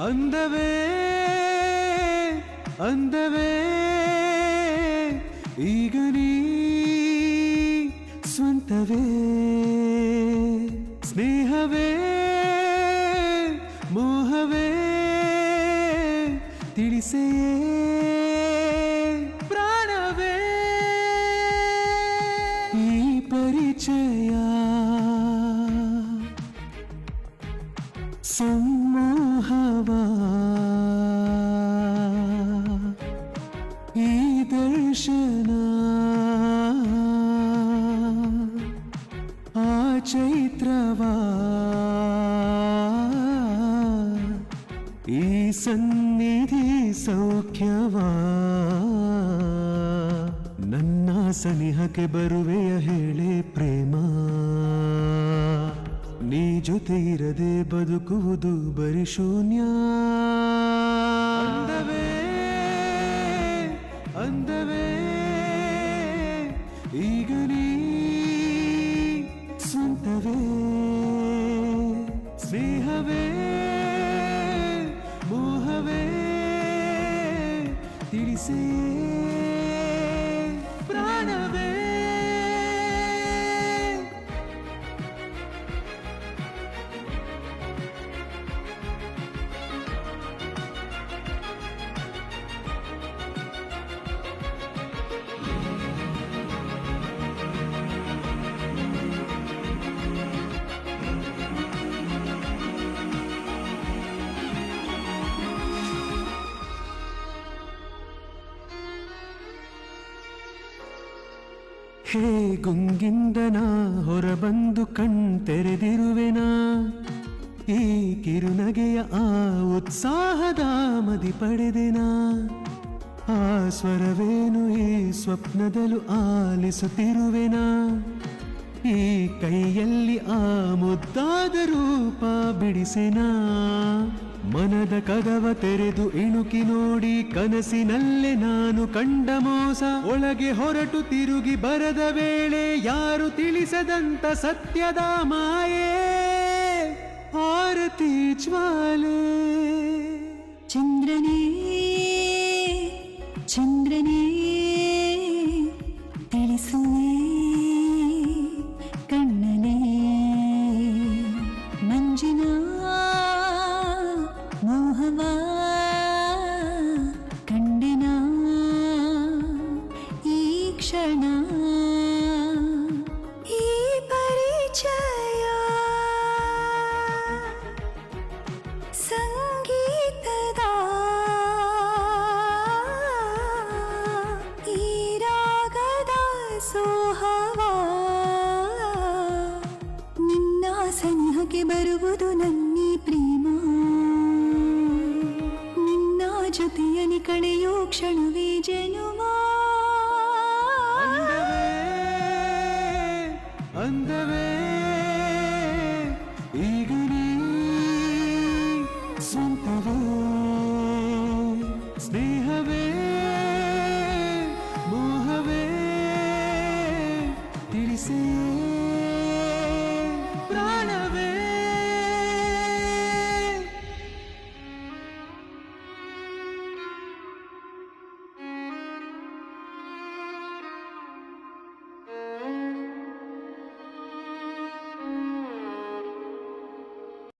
ಅಂದವೇ ಅಂದವೇ ಈಗ ನೀ ಸ್ವಂತವೇ ಸ್ನೇಹವೇ ಮೋಹವೇ ತಿಳಿಸೇ ಪ್ರಾಣವೇ ಈ ಪರಿಚಯ ಸಮ್ಮೋಹವ ಈ ದರ್ಶನ ಆ ಚೈತ್ರವಾ ಈ ಸನ್ನಿಧಿ ಸೌಖ್ಯವಾ ನನ್ನ ಸನಿಹಕ್ಕೆ ಬರುವೆಯ ಹೇಳೆ ಪ್ರೇಮ ನೀ ಜೊತೆ ಇರದೆ ಬದುಕುವುದು ಬರಿ ಶೂನ್ಯ ಅಂದವೇ ಅಂದವೇ ಈಗ ನೀ ಸ್ವಂತವೇ ಸ್ನೇಹವೇ ಮೋಹವೇ ತಿಳಿಸೇ ಹೇ ಗುಂಗಿಂದನ ಹೊರಬಂದು ಕಣ್ ತೆರೆದಿರುವೆನಾ ಈ ಕಿರುನಗೆಯ ಆ ಉತ್ಸಾಹದ ಮದಿ ಪಡೆದೆನಾ? ಆ ಸ್ವರವೇನು ಈ ಸ್ವಪ್ನದಲು ಆಲಿಸುತ್ತಿರುವೆನಾ? ಈ ಕೈಯಲ್ಲಿ ಆ ಮುದ್ದಾದ ರೂಪ ಬಿಡಿಸೆನಾ? ಮನದ ಕದವ ತೆರೆದು ಇಣುಕಿ ನೋಡಿ ಕನಸಿನಲ್ಲೇ ನಾನು ಕಂಡ ಮೋಸ. ಒಳಗೆ ಹೊರಟು ತಿರುಗಿ ಬರದ ವೇಳೆ ಯಾರು ತಿಳಿಸದಂತ ಸತ್ಯದ ಮಾಯೆ. ಆರತಿ ಜ್ವಾಲೆ. ಚಂದ್ರನೇ ಬರುವುದು ನನ್ನಿ ಪ್ರೇಮ ನಿನ್ನ ಜೊತೆಯಲ್ಲಿ ಕಳೆಯೋ ಕ್ಷಣವೇ ಜನುಮ ಅಂದವೇ ಅಂದವೇ ಈಗ ನೀ ಸ್ವಂತವೇ ಸ್ನೇಹವೇ